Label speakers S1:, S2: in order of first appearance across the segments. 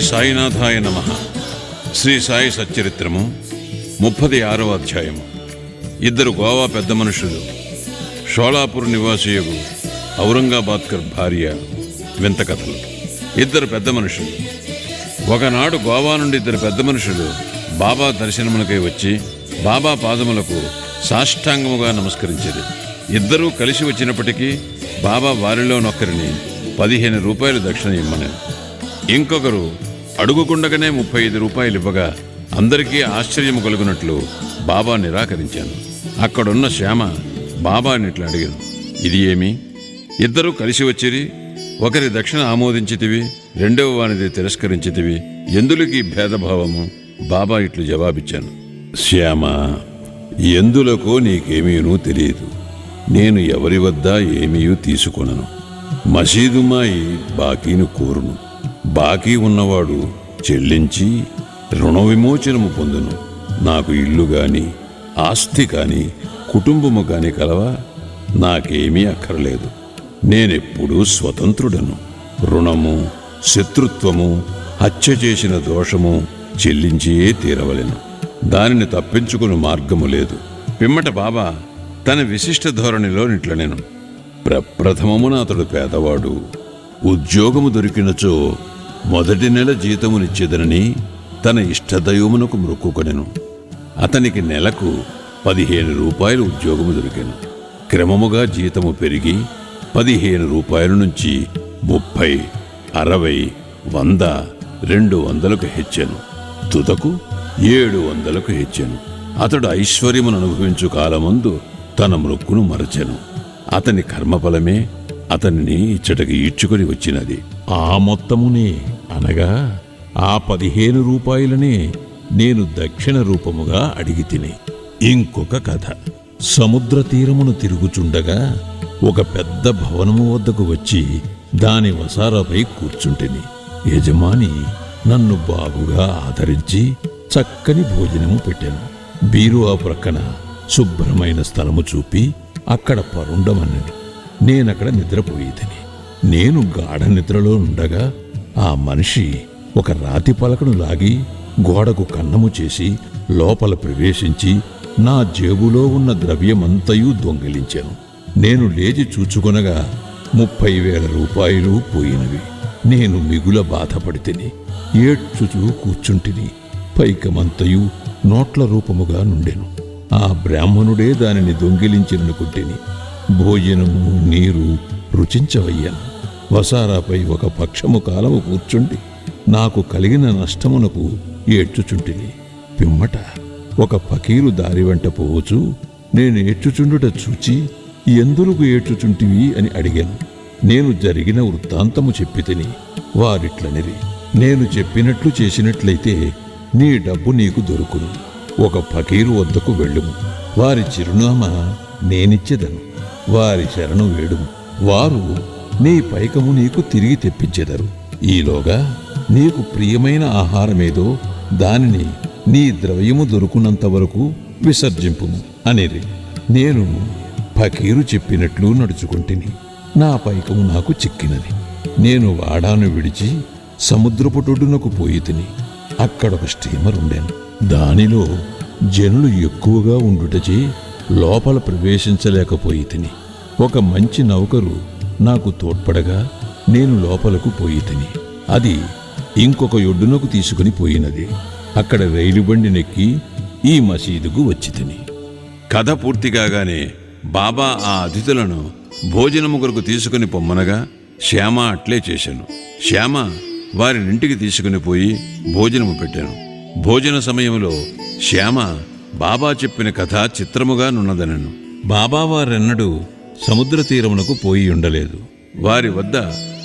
S1: శ్రీ సాయినాథాయ నమ. శ్రీ సాయి సచ్చరిత్రము ముప్పది ఆరవ అధ్యాయము. ఇద్దరు గోవా పెద్ద మనుషులు షోలాపూర్ నివాసియగు ఔరంగాబాద్కర్ భార్య వింత కథలు. ఇద్దరు పెద్ద మనుషులు. ఒకనాడు గోవా నుండి ఇద్దరు పెద్ద మనుషులు బాబా దర్శనములకై వచ్చి బాబా పాదములకు సాష్టాంగముగా నమస్కరించారు. ఇద్దరూ కలిసి వచ్చినప్పటికీ బాబా వారిలో నొక్కరిని పదిహేను రూపాయలు దక్షిణ ఇమ్మని ఇంకొకరు అడుగుకుండగానే ముప్పై ఐదు రూపాయలు ఇవ్వగా అందరికీ ఆశ్చర్యము కలుగునట్లు బాబా నిరాకరించాను. అక్కడున్న శ్యామ బాబాని ఇట్లా అడిగాను. ఇది ఏమి? ఇద్దరూ కలిసి వచ్చిరి ఒకరి దక్షిణ ఆమోదించితివి రెండవ వానిది తిరస్కరించితివి. ఎందులకి భేదభావము? బాబా ఇట్లు జవాబిచ్చాను. శ్యామ ఎందులకో నీకేమీనూ తెలియదు. నేను ఎవరి వద్ద ఏమీ తీసుకొనను. మసీదుమాయి బాకీను కోరును. బాకీ ఉన్నవాడు చెల్లించి రుణ విమోచనము పొందును. నాకు ఇల్లు కానీ ఆస్తి కానీ కుటుంబము కానీ కలవా? నాకేమీ అక్కర్లేదు. నేనెప్పుడూ స్వతంత్రుడను. రుణము శత్రుత్వము హత్య చేసిన దోషము చెల్లించియే తీరవలెను. దానిని తప్పించుకుని మార్గము లేదు. పిమ్మట బాబా తన విశిష్ట ధోరణిలో నిట్లనెను. ప్రప్రథమమున అతడు పేదవాడు. ఉద్యోగము దొరికినచో మొదటి నెల జీతమునిచ్చేదనని తన ఇష్టదైవమునకు మొక్కుకొనెను. అతనికి నెలకు పదిహేను రూపాయలు ఉద్యోగము దొరికాను. క్రమముగా జీతము పెరిగి పదిహేను రూపాయల నుంచి ముప్పై అరవై వంద రెండు వందలకు హెచ్చాను. తుదకు ఏడు వందలకు హెచ్చాను. అతడు ఐశ్వర్యమును అనుభవించు కాలమందు తన మృక్కును మరచెను. అతని కర్మఫలమే అతనిని ఇచ్చటకి ఈడ్చుకొని వచ్చినది.
S2: ఆ మొత్తమునే అనగా ఆ పదిహేను రూపాయలనే నేను దక్షిణ రూపముగా అడిగి తిని. ఇంకొక కథ. సముద్ర తీరమును తిరుగుచుండగా ఒక పెద్ద భవనము వద్దకు వచ్చి దాని వసారాపై కూర్చుంటిని. యజమాని నన్ను బాగుగా ఆదరించి చక్కని భోజనము పెట్టాను. బీరువా ప్రక్కన శుభ్రమైన స్థలము చూపి అక్కడ పరుండమన్నది నేనక్కడ నిద్రపోయేదని. నేను గాఢ నిద్రలో ఉండగా ఆ మనిషి ఒక రాతి పలకను లాగి గోడకు కన్నము చేసి లోపల ప్రవేశించి నా జేబులో ఉన్న ద్రవ్యమంతయూ దొంగిలించాను. నేను లేచి చూచుకొనగా ముప్పై వేల రూపాయలు పోయినవి. నేను మిగుల బాధపడితిని ఏడ్చుచూ కూర్చుంటిని పైకమంతయు నోట్ల రూపముగా నుండెను. ఆ బ్రాహ్మణుడే దానిని దొంగిలించిననుకుంటేని భోజనము నీరు రుచించవయ్యా. వసారాపై ఒక పక్షము కాలము కూర్చుండి నాకు కలిగిన నష్టమునకు ఏడ్చుచుంటిని పిమ్మట ఒక ఫకీరు దారి వెంట పోవచ్చు. నేను ఏడ్చుచుండుట చూచి ఎందులకు ఏడ్చుచుంటివి అని అడిగాను. నేను జరిగిన వృత్తాంతము చెప్పి తిని వారిట్లనిరి. నేను చెప్పినట్లు చేసినట్లయితే నీ డబ్బు నీకు దొరుకును. ఒక ఫకీరు వద్దకు వెళ్ళుము. వారి చిరునామా నేనిచ్చేదను. వారి శరణు వేడుము. వారు నీ పైకము నీకు తిరిగి తెప్పించెదరు. ఈలోగా నీకు ప్రియమైన ఆహారమేదో దానిని నీ ద్రవ్యము దొరుకున్నంత వరకు విసర్జింపు అనేది నేను ఫకీరు చెప్పినట్లు నడుచుకుంటుని. నా పైకము నాకు చిక్కినది. నేను వాడాను విడిచి సముద్రపుటొడ్డునకు పోయి తిని అక్కడొక స్టీమర్ ఉండాను దానిలో జనులు ఎక్కువగా ఉండుటచే లోపల ప్రవేశించలేకపోయి తిని ఒక మంచి నౌకరు నాకు తోడ్పడగా నేను లోపలకు పోయి తిని అది ఇంకొక ఒడ్డునకు తీసుకుని పోయినది. అక్కడ రైలు బండి నెక్కి ఈ మసీదుకు వచ్చి తిని.
S1: కథ పూర్తి కాగానే బాబా ఆ అతిథులను భోజనము కొరకు తీసుకుని పొమ్మనగా శ్యామ అట్లే చేశాను. శ్యామ వారినింటికి తీసుకుని పోయి భోజనము పెట్టాను. భోజన సమయంలో శ్యామ బాబా చెప్పిన కథ చిత్రముగా నున్నదనను. బాబా వారెన్నడూ సముద్ర తీరమునకు పోయి ఉండలేదు. వారి వద్ద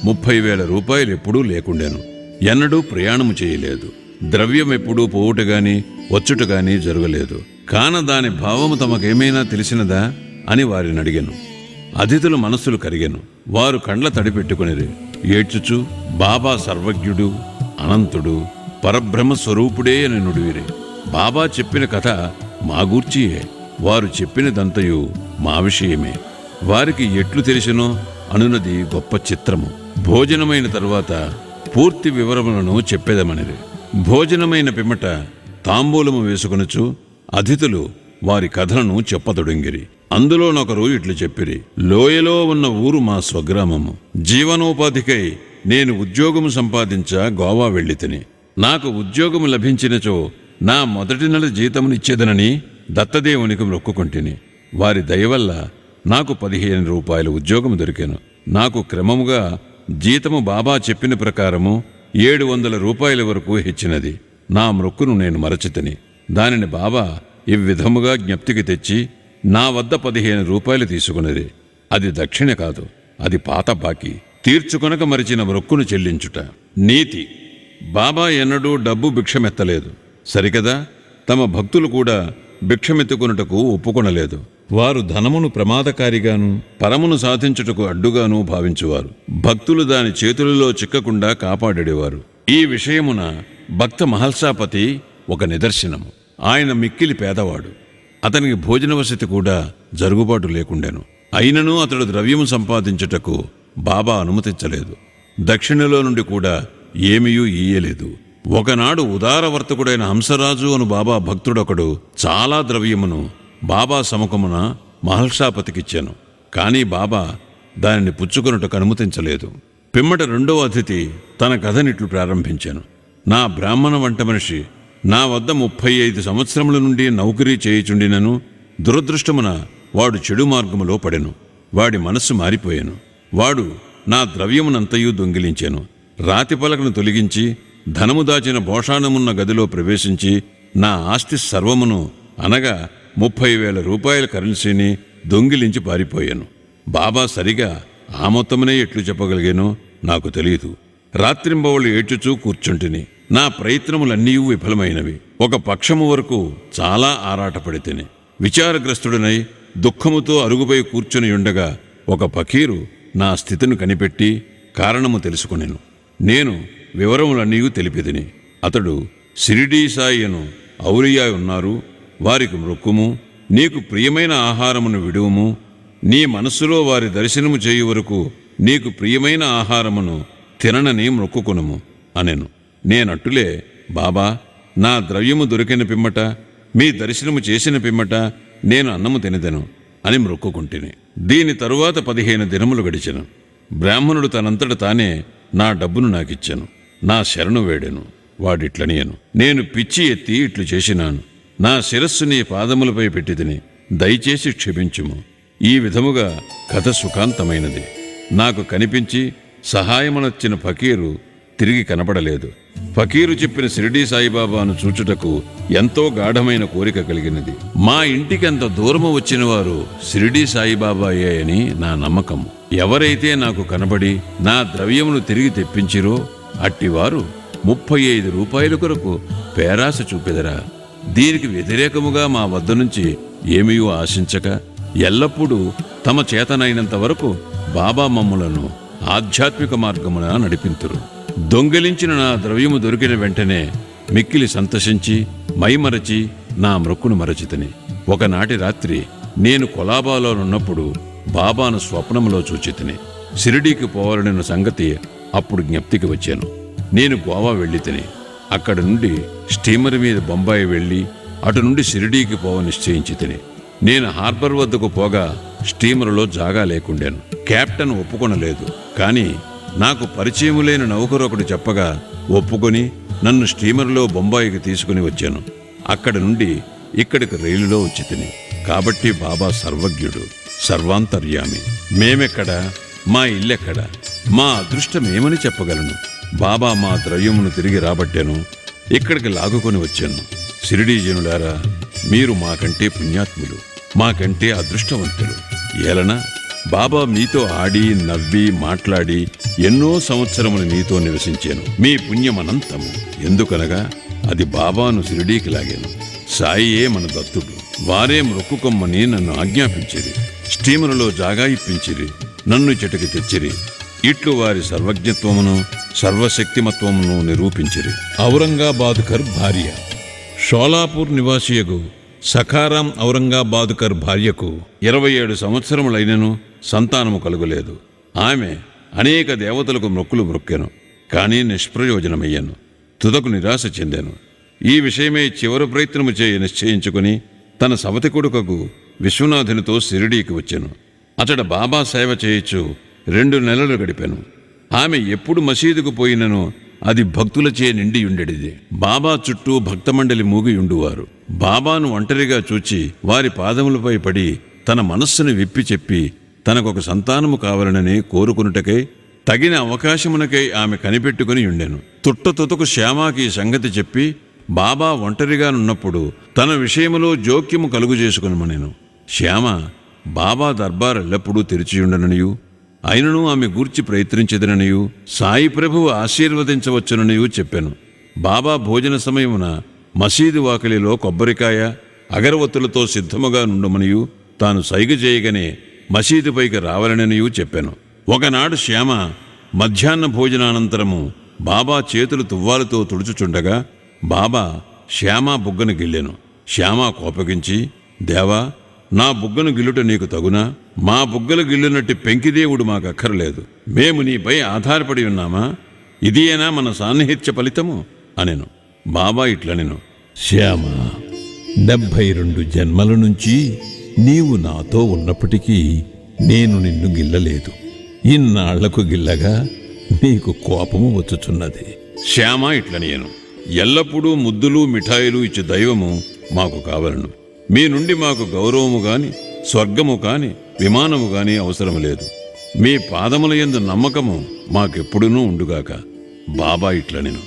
S1: ముప్పై వేల రూపాయలు ఎప్పుడూ లేకుండెను. ఎన్నడూ ప్రయాణము చేయలేదు. ద్రవ్యం ఎప్పుడూ పోవుట గాని వచ్చుట గాని జరగలేదు. కాన దాని భావము తమకేమైనా తెలిసినదా? అని వారిని అడిగాను. అతిథుల మనస్సులు కరిగాను. వారు కండ్ల తడిపెట్టుకునేది ఏడ్చుచు బాబా సర్వజ్ఞుడు అనంతుడు పరబ్రహ్మ స్వరూపుడే అని నుడివిరి. బాబా చెప్పిన కథ మా గూర్చియే. వారు చెప్పినదంతయు మా విషయమే. వారికి ఎట్లు తెలిసినో అనున్నది గొప్ప చిత్రము. భోజనమైన తరువాత పూర్తి వివరములను చెప్పేదమనిది భోజనమైన పిమ్మట తాంబూలము వేసుకొనుచు అతిథులు వారి కథలను చెప్పతొడంగిరి అందులోనొకరు ఇట్లు చెప్పిరి. లోయలో ఉన్న ఊరు మా స్వగ్రామము. జీవనోపాధికై నేను ఉద్యోగము సంపాదించ గోవా వెళ్ళి తిని నాకు ఉద్యోగము లభించినచో నా మొదటి నెల జీతమునిచ్చేదనని దత్తదేవునికి మొక్కుకుంటుని. వారి దయవల్ల నాకు పదిహేను రూపాయలు ఉద్యోగం దొరికాను. నాకు క్రమముగా జీతము బాబా చెప్పిన ప్రకారము ఏడు వందల రూపాయల వరకు హెచ్చినది. నా మృక్కును నేను మరచితిని. దానిని బాబా ఈ విధముగా జ్ఞప్తికి తెచ్చి నా వద్ద పదిహేను రూపాయలు తీసుకున్నది. అది దక్షిణ కాదు అది పాత బాకీ. తీర్చుకొనక మరిచిన మృక్కును చెల్లించుట. నీతి. బాబా ఎన్నడూ డబ్బు భిక్షమెత్తలేదు. సరికదా? తమ భక్తులు కూడా భిక్షమెత్తుకొనుటకు ఒప్పుకొనలేదు. వారు ధనమును ప్రమాదకారిగాను పరమును సాధించుటకు అడ్డుగాను భావించువారు. భక్తులు దాని చేతులలో చిక్కకుండా కాపాడేవారు. ఈ విషయమున భక్త మహల్సాపతి ఒక నిదర్శనము. ఆయన మిక్కిలి పేదవాడు. అతనికి భోజన వసతి కూడా జరుగుబాటు లేకుండెను. అయినను అతడు ద్రవ్యము సంపాదించుటకు బాబా అనుమతించలేదు. దక్షిణలో నుండి కూడా ఏమీయూ ఇయ్యలేదు ఒకనాడు ఉదారవర్తకుడైన హంసరాజు అను బాబా భక్తుడొకడు చాలా ద్రవ్యమును బాబా సముఖమున మహల్షాపతికిచ్చాను కానీ బాబా దానిని పుచ్చుకొనుటకు అనుమతించలేదు. పిమ్మట రెండో అతిథి తన కథనిట్లు ప్రారంభించాను. నా బ్రాహ్మణ వంట మనిషి నా వద్ద ముప్పై ఐదు సంవత్సరముల నుండి నౌకరీ చేయుచుండినను దురదృష్టమున వాడు చెడు మార్గములో పడెను. వాడి మనస్సు మారిపోయాను. వాడు నా ద్రవ్యమునంతయు దొంగిలించాను. రాతి పలకను తొలగించి ధనము దాచిన భోషాణమున్న గదిలో ప్రవేశించి నా ఆస్తి సర్వమును అనగా ముప్పై వేల రూపాయల కరెన్సీని దొంగిలించి పారిపోయాను. బాబా సరిగా ఆ మొత్తమనే ఎట్లు చెప్పగలిగానో నాకు తెలియదు. రాత్రింబవళ్ళు ఏడ్చుచూ కూర్చుంటిని. నా ప్రయత్నములన్నీ విఫలమైనవి. ఒక పక్షము వరకు చాలా ఆరాటపడితిని. విచారగ్రస్తుడనై దుఃఖముతో అరుగుపై కూర్చుని ఉండగా ఒక పకీరు నా స్థితిని కనిపెట్టి కారణము తెలుసుకునేను. నేను వివరములన్నీ తెలిపిదిని అతడు సిరిడీ సాయిను ఔరియా ఉన్నారు. వారికి మృక్కుము నీకు ప్రియమైన ఆహారమును విడువుము నీ మనస్సులో వారి దర్శనము చేయు వరకు నీకు ప్రియమైన ఆహారమును తిననని మొక్కుకొనుము అనెను. నేనట్టులే బాబా నా ద్రవ్యము దొరికిన పిమ్మట మీ దర్శనము చేసిన పిమ్మట నేను అన్నము తినదెను అని మొక్కుకుంటుని. దీని తరువాత పదిహేను దినములు గడిచెను. బ్రాహ్మణుడు తనంతట తానే నా డబ్బును నాకిచ్చాను నా శరణు వేడెను వాడిట్లనియను. నేను పిచ్చి ఎత్తి ఇట్లు చేసినాను. నా శిరస్సు నీ పాదములపై పెట్టితిని. దయచేసి క్షమించుము. ఈ విధముగా కథ సుఖాంతమైనది. నాకు కనిపించి సహాయమునొచ్చిన ఫకీరు తిరిగి కనపడలేదు. ఫకీరు చెప్పిన షిరిడీ సాయిబాబాను చూచుటకు ఎంతో గాఢమైన కోరిక కలిగినది. మా ఇంటికి అంత దూరము వచ్చిన వారు షిరిడీ సాయిబాబాయే అని నా నమ్మకం. ఎవరైతే నాకు కనబడి నా ద్రవ్యమును తిరిగి తెప్పించిరో అట్టివారు ముప్పై ఐదు రూపాయల కొరకు పేరాస చూపెదరా. దీనికి వ్యతిరేకముగా మా వద్ద నుంచి ఏమీ ఆశించక ఎల్లప్పుడూ తమ చేతనైనంత వరకు బాబా మమ్ములను ఆధ్యాత్మిక మార్గమున నడిపింతురు. దొంగిలించిన నా ద్రవ్యము దొరికిన వెంటనే మిక్కిలి సంతసించి మైమరచి నా మృక్కును మరచితిని. ఒకనాటి రాత్రి నేను కొలాబాలోనున్నప్పుడు బాబాను స్వప్నములో చూచితిని. షిరిడీకి పోవాలనిన సంగతి అప్పుడు జ్ఞప్తికి వచ్చాను. నేను గోవా వెళ్ళి తిని అక్కడి నుండి స్టీమర్ మీద బొంబాయి వెళ్ళి అటు నుండి షిరిడీకి పోవ నిశ్చయించి తిని నేను హార్బర్ వద్దకు పోగా స్టీమరులో జాగా లేకుండాను. కెప్టెన్ ఒప్పుకొనలేదు. కానీ నాకు పరిచయము లేని నౌకరొకడు చెప్పగా ఒప్పుకొని నన్ను స్టీమర్లో బొంబాయికి తీసుకుని వచ్చాను. అక్కడి నుండి ఇక్కడికి రైలులో వచ్చి తిని కాబట్టి బాబా సర్వజ్ఞుడు సర్వాంతర్యామి. మేమెక్కడ? మా ఇల్లెక్కడ? మా అదృష్టమేమని చెప్పగలను? బాబా మా ద్రవ్యమును తిరిగి రాబట్టాను ఇక్కడికి లాగుకొని వచ్చాను. షిరిడీ జనులారా మీరు మాకంటే పుణ్యాత్ములు మాకంటే అదృష్టవంతులు. ఏలనా బాబా మీతో ఆడి నవ్వి మాట్లాడి ఎన్నో సంవత్సరములు మీతో నివసించాను. మీ పుణ్యమనంతము. ఎందుకనగా అది బాబాను షిరిడీకి లాగాను. సాయియే మన దత్తుడు. వారే మొక్కుకొమ్మని నన్ను ఆజ్ఞాపించిరి. స్టీమరులో జాగా ఇప్పించిరి. నన్ను చెట్టుకి తెచ్చిరి. ఇట్లు వారి సర్వజ్ఞత్వమును సర్వశక్తిమత్వమును నిరూపించిరి. ఔరంగాబాద్కర్ భార్య. షోలాపూర్ నివాసియగు సఖారాం ఔరంగాబాద్కర్ భార్యకు ఇరవై ఏడు సంవత్సరములైనను సంతానము కలుగలేదు. ఆమె అనేక దేవతలకు మొక్కులు మొక్కెను కానీ నిష్ప్రయోజనమయ్యాను తుదకు నిరాశ చెందాను. ఈ విషయమై చివరి ప్రయత్నము చేయ నిశ్చయించుకుని తన సవతి కొడుకకు విశ్వనాథునితో సిరిడీకి వచ్చాను. అతడు బాబా సేవ చేయొచ్చు రెండు నెలలు గడిపాను. ఆమె ఎప్పుడు మసీదుకు పోయినను అది భక్తులచే నిండి ఉండేది బాబా చుట్టూ భక్తమండలి మూగి ఉండువారు బాబాను ఒంటరిగా చూచి వారి పాదములపై పడి తన మనస్సును విప్పి చెప్పి తనకొక సంతానము కావాలనని కోరుకునుటకై తగిన అవకాశమునకై ఆమె కనిపెట్టుకుని ఉండెను తుట్ట తుతకు శ్యామాకి సంగతి చెప్పి బాబా ఒంటరిగానున్నప్పుడు తన విషయములో జోక్యము కలుగు చేసుకునమనెను శ్యామ బాబా దర్బార్ ఎల్లప్పుడూ తెరిచియుండననియు? అయినను ఆమె గూర్చి ప్రయత్నించదననియు సాయి ప్రభువు ఆశీర్వదించవచ్చుననియు చెప్పాను. బాబా భోజన సమయమున మసీదు వాకిలిలో కొబ్బరికాయ అగరవత్తులతో సిద్ధముగా నుండమనియు తాను సైగ చేయగానే మసీదుపైకి రావాలననియూ చెప్పాను. ఒకనాడు శ్యామ మధ్యాహ్న భోజనానంతరము బాబా చేతులు తువ్వాలతో తుడుచుచుండగా బాబా శ్యామ బుగ్గను గిల్లెను. శ్యామ కోపగించి దేవా నా బుగ్గను గిల్లుట నీకు తగునా? మా బుగ్గలు గిల్లునట్టి పెంకిదేవుడు మాకు అక్కర్లేదు. మేము నీపై ఆధారపడి ఉన్నామా? ఇదియేనా మన సాన్నిహిత్య ఫలితము? అనెను. బాబా ఇట్లనెను.
S2: శ్యామ డెబ్భై రెండు జన్మల నుంచి నీవు నాతో ఉన్నప్పటికీ నేను నిన్ను గిల్లలేదు. ఇన్నాళ్ళకు గిల్లగా నీకు కోపము వచ్చుచున్నది.
S1: శ్యామ ఇట్లనియను ఎల్లప్పుడూ ముద్దులు మిఠాయిలు ఇచ్చే దైవము మాకు కావలను. మీ నుండి మాకు గౌరవము గాని స్వర్గము కాని విమానము గాని అవసరం లేదు. మీ పాదముల యందు నమ్మకము మాకెప్పుడునూ ఉండుగాక. బాబా ఇట్లనెను.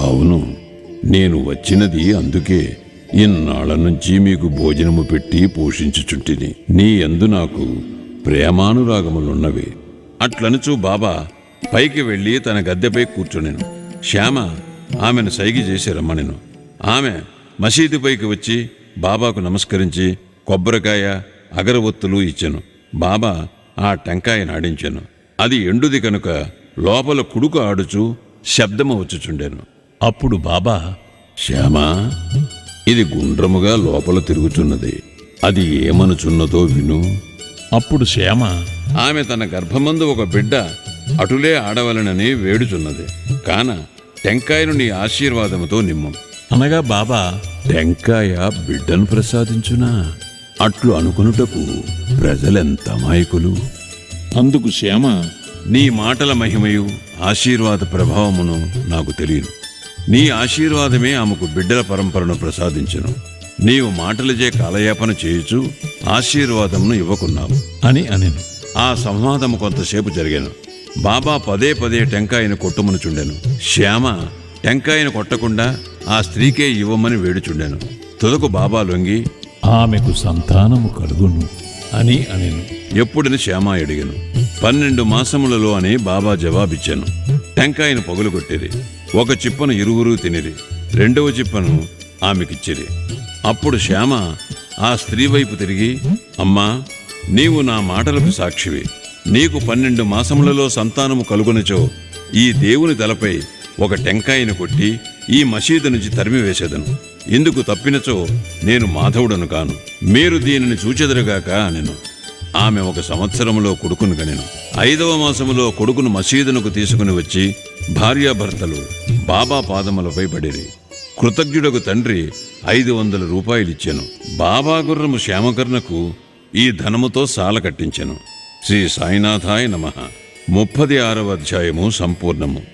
S1: అవును నేను వచ్చినది అందుకే ఇన్నాళ్ళ నుంచి మీకు భోజనము పెట్టి పోషించుచుంటిని. నీ ఎందు నాకు ప్రేమానురాగములున్నవి. అట్లనుచు బాబా పైకి వెళ్ళి తన గద్దెపై కూర్చునేను. శ్యామ ఆమెను సైగి చేసి రమ్మనెను. ఆమె మసీదు పైకి వచ్చి బాబాకు నమస్కరించి కొబ్బరికాయ అగరవత్తులు ఇచ్చెను. బాబా ఆ టెంకాయ నాడించెను. అది ఎండుది కనుక లోపల కుడుకు ఆడుచు శబ్దము వచ్చుచుండెను
S2: అప్పుడు బాబా
S1: శ్యామా ఇది గుండ్రముగా లోపల తిరుగుచున్నది. అది ఏమనుచున్నదో విను.
S2: అప్పుడు శ్యామ
S1: ఆమె తన గర్భమందు ఒక బిడ్డ అటులే ఆడవలనని వేడుచున్నది. కాన టెంకాయను నీ ఆశీర్వాదముతో నిమ్ము.
S2: అనగా బాబా
S1: టెంకాయ బిడ్డను ప్రసాదించునా? అట్లు అనుకునుటకు ప్రజలెంత మాయకులు
S2: అందుకు శ్యామ
S1: నీ మాటల మహిమయు ఆశీర్వాద ప్రభావమును నాకు తెలియను. నీ ఆశీర్వాదమే ఆమెకు బిడ్డల పరంపరను ప్రసాదించును. నీవు మాటలచే కాలయాపన చేయుచు ఆశీర్వాదమును ఇవ్వకున్నావు.
S2: అని అనెను.
S1: ఆ సంవాదము కొంతసేపు జరిగాను. బాబా పదే పదే టెంకాయను కొట్టుమనుచుండెను. శ్యామ టెంకాయను కొట్టకుండా ఆ స్త్రీకే ఇవ్వమని వేడుచుండెను. తుదకు బాబా లొంగి
S2: ఆమెకు సంతానము కలుగును అని అనెను.
S1: ఎప్పుడని శ్యామ అడిగాను. పన్నెండు మాసములలో అని బాబా జవాబిచ్చాను. టెంకాయను పొగలు కొట్టిరి. ఒక చిప్పను ఇరువురు తినిరి. రెండవ చిప్పను ఆమెకిచ్చిరి. అప్పుడు శ్యామ ఆ స్త్రీ వైపు తిరిగి అమ్మా నీవు నా మాటలకు సాక్షివి. నీకు పన్నెండు మాసములలో సంతానము కలుగునచో ఈ దేవుని తలపై ఒక టెంకాయను కొట్టి ఈ మసీదు నుంచి తరిమివేసేదను. ఇందుకు తప్పినచో నేను మాధవుడను కాను. మీరు దీనిని చూచెదరుగాక అనెను. ఆమె ఒక సంవత్సరములో కొడుకును కనెను ఐదవ మాసములో కొడుకును మసీదునకు తీసుకుని వచ్చి భార్యాభర్తలు బాబా పాదములపై పడిరి. కృతజ్ఞుడకు తండ్రి ఐదు వందల రూపాయలిచ్చాను. బాబా గుర్రము శ్యామకర్ణకు ఈ ధనముతో సాల కట్టించెను. శ్రీ సాయినాథాయ నమ. ముప్పది ఆరవ అధ్యాయము సంపూర్ణము.